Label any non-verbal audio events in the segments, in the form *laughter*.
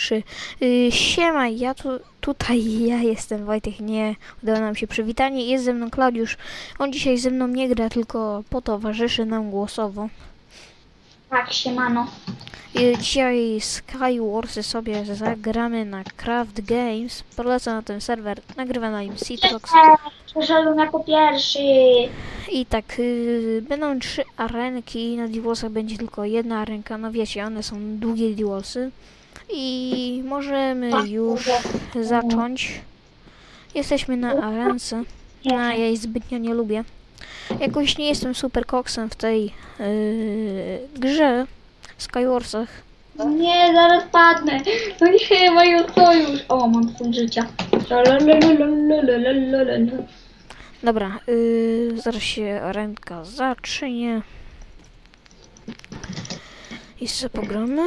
trzy. Y, siema, ja tu, tutaj, ja jestem Wojtek, nie udało nam się przywitanie. Jest ze mną Klaudiusz. On dzisiaj ze mną nie gra, tylko potowarzyszy nam głosowo. Tak, siemano. Y, dzisiaj Skywarsy sobie zagramy na Craft Games. Polecam na ten serwer, nagrywa na nim Citrox. Przeszedłem jako pierwszy. I tak, y, będą trzy arenki, na Diwolsach będzie tylko jedna arenka, no wiecie, one są długie Diwolsy. I możemy tak, już zacząć. Jesteśmy na arence. Ja jej zbytnio nie lubię. Jakoś nie jestem super koksem w tej yy, grze w Skywarsach. Nie, zaraz padnę. No nie, majutko już. O, mam pół życia. Dobra, yy, zaraz się arenka zacznie. I sobie pogramy.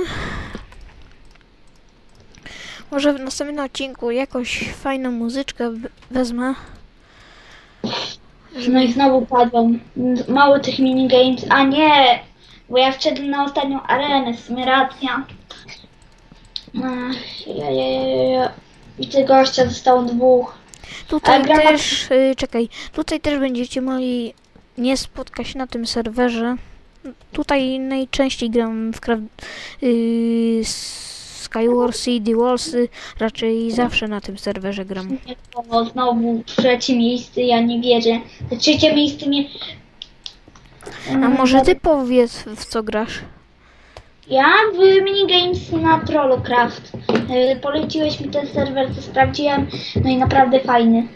Może w następnym odcinku jakąś fajną muzyczkę wezmę. No i znowu padłem. Mało tych minigames. A nie, bo ja wszedłem na ostatnią arenę, w sumie racja. Ach, ja, ja, ja, ja. I tych gościa zostało dwóch. Tutaj A gra- też, y, czekaj, tutaj też będziecie mogli nie spotkać na tym serwerze. Tutaj najczęściej gram w Craft, y, Skywars i The Wallsy, raczej zawsze na tym serwerze gram. To znowu trzecie miejsce, ja nie wierzę. Trzecie miejsce mnie... A może ty powiedz w co grasz? Ja w minigames na Trollcraft. E, Poleciłeś mi ten serwer, to sprawdziłem, no i naprawdę fajny.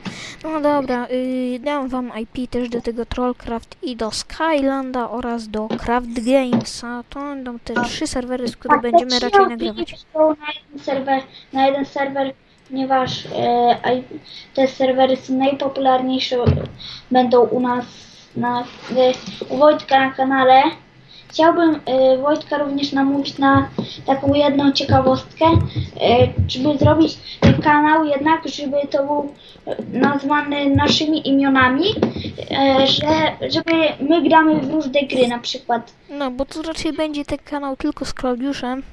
No dobra, y, dam wam IP też do tego Trollcraft i do Skylanda oraz do Craft Gamesa. To będą te trzy serwery, z których będziemy Tak, raczej to nagrywać. Na jeden serwer, na jeden serwer, ponieważ a- te serwery są najpopularniejsze, będą u nas na, u Wojtka na kanale. Chciałbym e, Wojtka również namówić na taką jedną ciekawostkę, e, żeby zrobić kanał jednak, żeby to był nazwany naszymi imionami, e, że, żeby my gramy w różne gry na przykład. No, bo to raczej będzie ten kanał tylko z Klaudiuszem.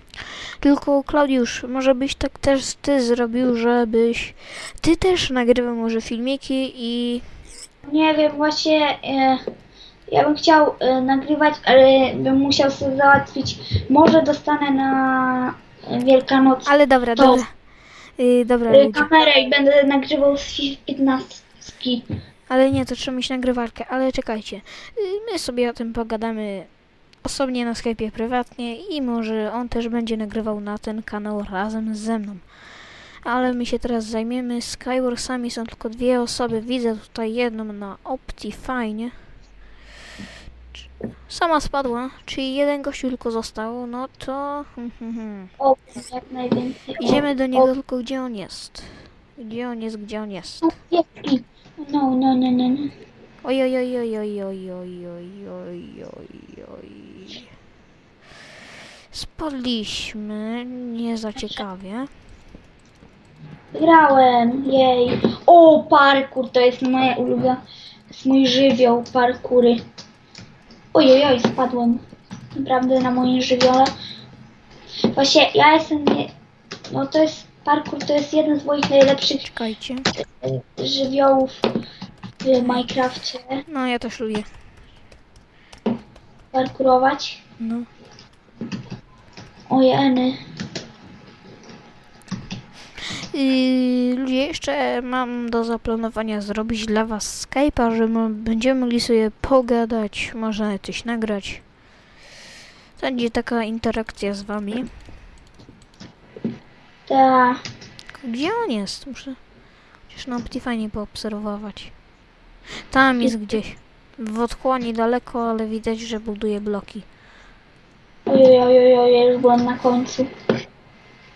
Tylko Klaudiusz, może byś tak też ty zrobił, żebyś ty też nagrywał może filmiki i Nie wiem, właśnie e, ja bym chciał e, nagrywać, ale bym musiał sobie załatwić. Może dostanę na Wielkanoc ale dobra, To- dobra. Yy, dobra, e, ludzie. kamerę i będę nagrywał z FIFA 15. Ale nie, to trzeba mieć nagrywarkę, ale czekajcie. Yy, my sobie o tym pogadamy osobnie na Skype'ie prywatnie i może on też będzie nagrywał na ten kanał razem ze mną. Ale my się teraz zajmiemy Skywarsami, są tylko dwie osoby. Widzę tutaj jedną na Optifine. Sama spadła, czyli jeden gościu tylko został, no to... hmm, hmm, hmm. O, jak najwięcej. Idziemy do niego, O, tylko gdzie on jest? Gdzie on jest, gdzie on jest? No, no, no, no, no. Oj, oj, oj, oj, oj, oj, oj, oj, oj, oj, oj. Spadliśmy, nie za ciekawie. Grałem, jej. O, parkour, to jest moje ulubione, to jest mój żywioł, parkury. Ojej, oj, spadłem. Naprawdę na moim żywiole. Właśnie ja jestem, nie, no to jest, parkour to jest jeden z moich najlepszych Czekajcie. żywiołów w Minecrafcie. No, ja też lubię. Parkurować. No. Ojeny. I ludzie, jeszcze mam do zaplanowania zrobić dla was Skype'a, że będziemy mogli sobie pogadać, można coś nagrać. Będzie taka interakcja z wami. Ta, Gdzie on jest? Muszę chociaż na Optifine poobserwować. Tam jest gdzieś. W otchłani daleko, ale widać, że buduje bloki. ojej, ojej, ojej, już byłem na końcu.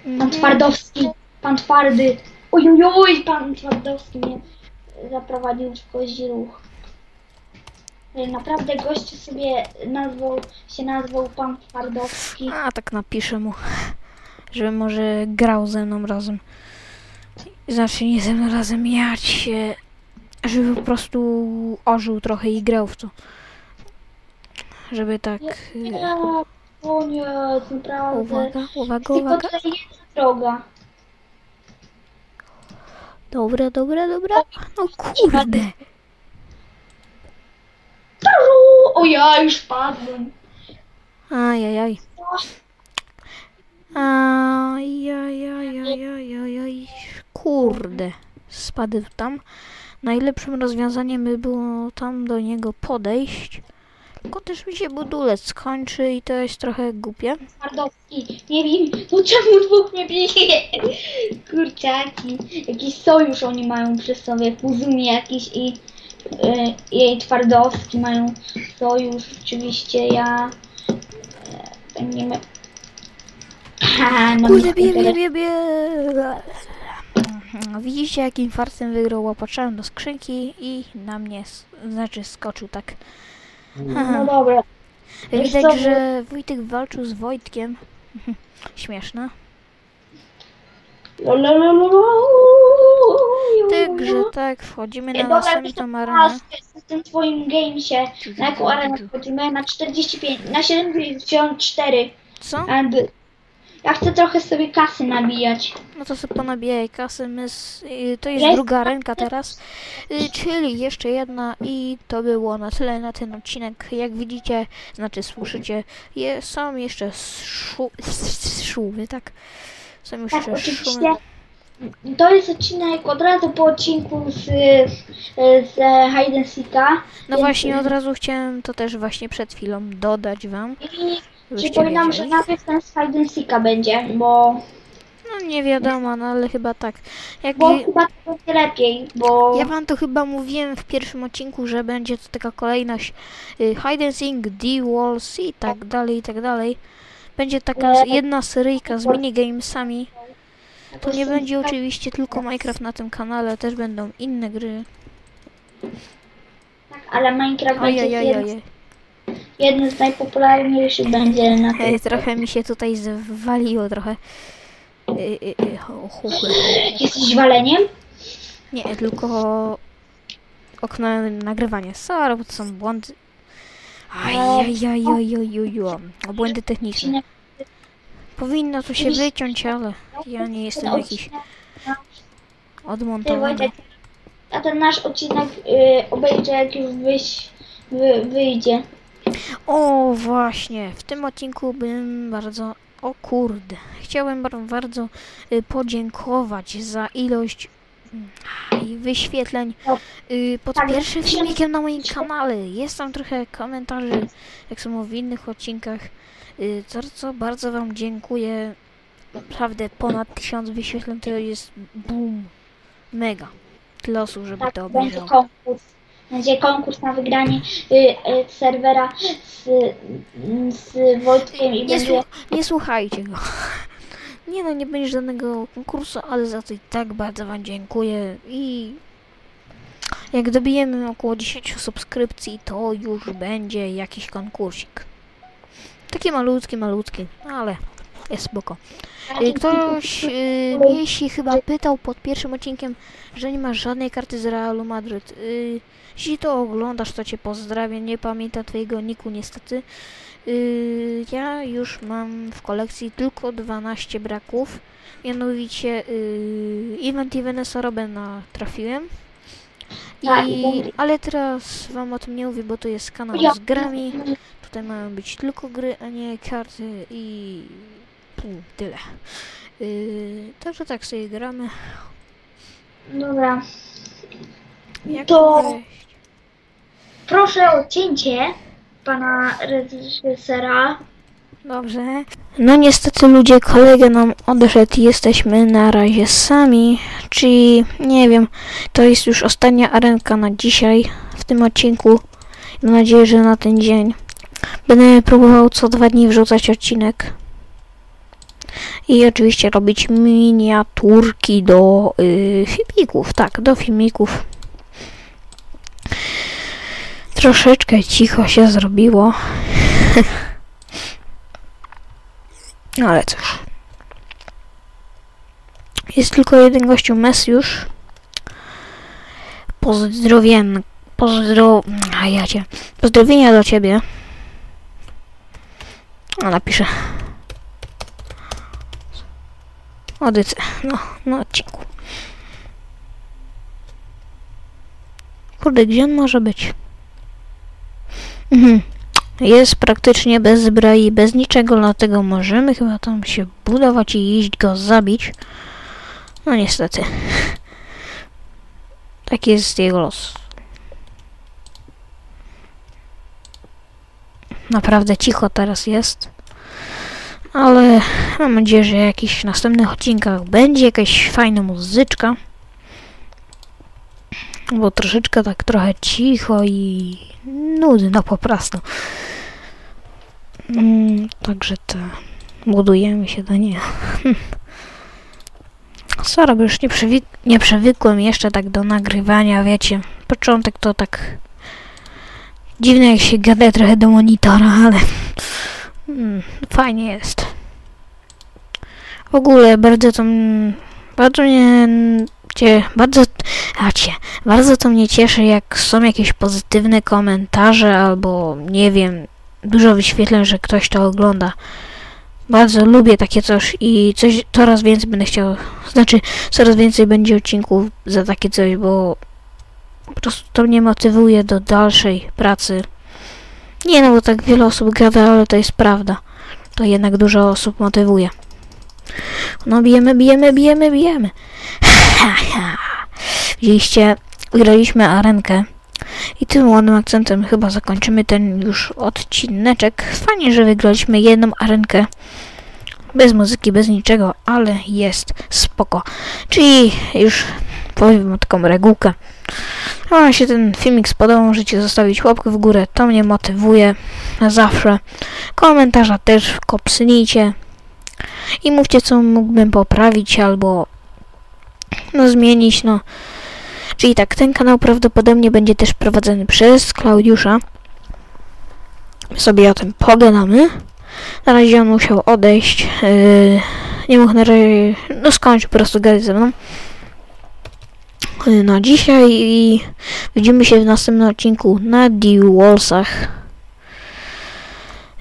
Mhm. Twardowski, pan Twardy. Oj, pan Twardowski mnie zaprowadził w kozi ruch. Ej, Naprawdę gościu sobie nazwał, się nazwał pan Twardowski. A tak napiszę mu, żeby może grał ze mną razem. Znaczy nie ze mną razem, jać się, żeby po prostu ożył trochę i grał w to. Żeby tak... y, Nie, o nie, naprawdę. Uwaga, uwaga, Tylko uwaga. tutaj jedna droga. Dobra, dobra, dobra. No kurde. O ja już padłem. Ajajaj. Ajajajajajajaj. Kurde. Spadł tam. Najlepszym rozwiązaniem by było tam do niego podejść. Tylko też mi się budulec skończy i to jest trochę głupie. Twardowski, nie wiem, no czemu dwóch mnie bije? Kurczaki, jakiś sojusz oni mają przy sobie, Puzumi jakiś i jej Twardowski mają sojusz, oczywiście ja y, będziemy... Haha, no Kurde, bie, bie, bie, bie. Mhm, Widzicie, jakim farcem wygrał łapaczem do skrzynki i na mnie, znaczy skoczył tak. No dobra, Wiesz Widać, co, że Wojtek walczył z Wojtkiem. *laughs* Śmieszne. Lo, lo, lo. Także tak, wchodzimy na następną arenę. w tym twoim gamesie, na jaką arenę wchodzimy? Na 45, na 74. Co? And ja chcę trochę sobie kasy nabijać. No to sobie ponabijaj kasy. My y, to jest Ja druga ręka teraz. Y, Czyli jeszcze jedna i to było na tyle na ten odcinek. Jak widzicie, znaczy słyszycie, je, są jeszcze szu, *laughs* szumy, tak? Są Tak, jeszcze oczywiście. szumy. To jest odcinek od razu po odcinku z, z Hide and Seeka. No więc- właśnie, od razu chciałem to też właśnie przed chwilą dodać wam. I przypominam, że najpierw ten z Hide Seeka będzie, bo, No nie wiadomo, no ale chyba tak. Jak bo chyba to będzie lepiej, bo Ja wam to chyba mówiłem w pierwszym odcinku, że będzie to taka kolejność y, hide and seek, D-Walls i tak dalej, i tak dalej. Będzie taka E, jedna seryjka z minigamesami. To nie będzie oczywiście tylko Minecraft na tym kanale, też będą inne gry. tak, ale Minecraft będzie Jeden z najpopularniejszych będzie na tym. Ej, trochę mi się tutaj zwaliło trochę. Y, y, y, o, chuchy. Jesteś waleniem? Nie, tylko okno nagrywania. Sorry, bo to są błędy. Ajajajajajajaj. Błędy techniczne. Powinno tu się wyciąć, ale ja nie jestem jakiś odmontowany. A ten nasz odcinek y, obejrzę jak już wyś, wy, wyjdzie. O, właśnie, w tym odcinku bym bardzo... O kurde, chciałem bar- bardzo y, podziękować za ilość mm, i wyświetleń y, pod Tak, pierwszym filmikiem na moim kanale. Jest tam trochę komentarzy, jak są w innych odcinkach. Y, za co bardzo Wam dziękuję. Naprawdę ponad tysiąc wyświetleń to jest boom. Mega. Tyle osób, żeby Tak, to obejrzało. Będzie konkurs na wygranie y, y, serwera z, z Wojtkiem i Nie, będzie... słuch nie słuchajcie go. *laughs* Nie no, nie będzie żadnego konkursu, ale za to i tak bardzo Wam dziękuję i jak dobijemy około 10 subskrypcji, to już będzie jakiś konkursik. Taki malutki, malutki, ale jest spoko. Y, Ktoś y, się chyba pytał pod pierwszym odcinkiem, że nie masz żadnej karty z Realu Madryt. Y, jeśli to oglądasz, to cię pozdrawiam. Nie pamiętam twojego niku niestety. Y, ja już mam w kolekcji tylko 12 braków. Mianowicie y, Event i Vanessa Robena trafiłem. Tak, I, i- ale teraz wam o tym nie mówię, bo to jest kanał z grami. Tutaj mają być tylko gry, a nie karty i tyle. Yy, także tak sobie gramy. Dobra. Jak To- wejść? Proszę o cięcie pana reżysera. Dobrze. No niestety ludzie, kolega nam odszedł jesteśmy na razie sami, czyli nie wiem, to jest już ostatnia arenka na dzisiaj w tym odcinku. Mam nadzieję, że na ten dzień. Będę próbował co dwa dni wrzucać odcinek. I oczywiście robić miniaturki do y, filmików, tak, do filmików. Troszeczkę cicho się zrobiło. *laughs* Ale cóż. Jest tylko jeden gościu, Mesjusz. Pozdrowien... Pozdro... A ja cię... Pozdrowienia do ciebie. A napiszę. Odyce. No, na odcinku. Kurde, gdzie on może być? Mhm. Jest praktycznie bez zbroi, bez niczego, dlatego możemy chyba tam się budować i iść go zabić. No niestety. Taki jest jego los. Naprawdę cicho teraz jest. Ale mam nadzieję, że w jakichś następnych odcinkach będzie jakaś fajna muzyczka. Bo troszeczkę tak trochę cicho i nudno po prostu. Mm, także to budujemy się do niej. *laughs* Sorry, już nie, nie przywykłem jeszcze tak do nagrywania, wiecie. Początek to tak dziwne jak się gada trochę do monitora, ale mm, fajnie jest. W ogóle bardzo to bardzo mnie cie, bardzo a cie, bardzo to mnie cieszy jak są jakieś pozytywne komentarze albo nie wiem, dużo wyświetleń, że ktoś to ogląda. Bardzo lubię takie coś i coś coraz więcej będę chciał, znaczy coraz więcej będzie odcinków za takie coś, bo po prostu to mnie motywuje do dalszej pracy. Nie no, bo tak wiele osób gada, ale to jest prawda. To jednak dużo osób motywuje. No bijemy, bijemy, bijemy, bijemy. *laughs* Widzieliście, wygraliśmy arenkę. I tym ładnym akcentem chyba zakończymy ten już odcineczek. Fajnie, że wygraliśmy jedną arenkę. Bez muzyki, bez niczego, ale jest spoko. Czyli już powiem taką regułkę. A wam się ten filmik spodobał, możecie zostawić łapkę w górę. To mnie motywuje na zawsze. Komentarza też kopsnijcie. I mówcie, co mógłbym poprawić albo no zmienić, no. Czyli tak, ten kanał prawdopodobnie będzie też prowadzony przez Klaudiusza. My sobie o tym pogadamy. Na razie on musiał odejść. Yy, nie mógł na razie... No skończył po prostu gadać ze mną. Na dzisiaj i widzimy się w następnym odcinku na D-Wallsach.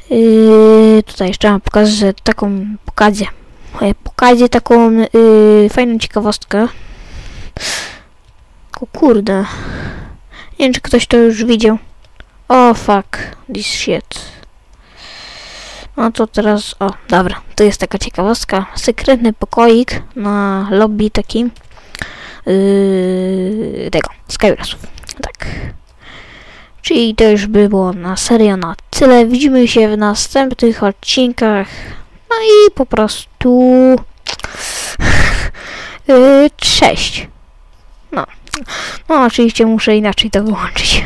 Yy, tutaj jeszcze mam pokazać taką pokazję. Pokażę taką yy, fajną ciekawostkę. O kurde. Nie wiem, czy ktoś to już widział. O, fuck. This shit. No to teraz... O, dobra. To jest taka ciekawostka. Sekretny pokoik na lobby takim. Yy, tego. Skywrasów. Tak. Czyli to już by było na serio na tyle. Widzimy się w następnych odcinkach. No i po prostu... *laughs* yy, cześć. No. No, oczywiście muszę inaczej to wyłączyć.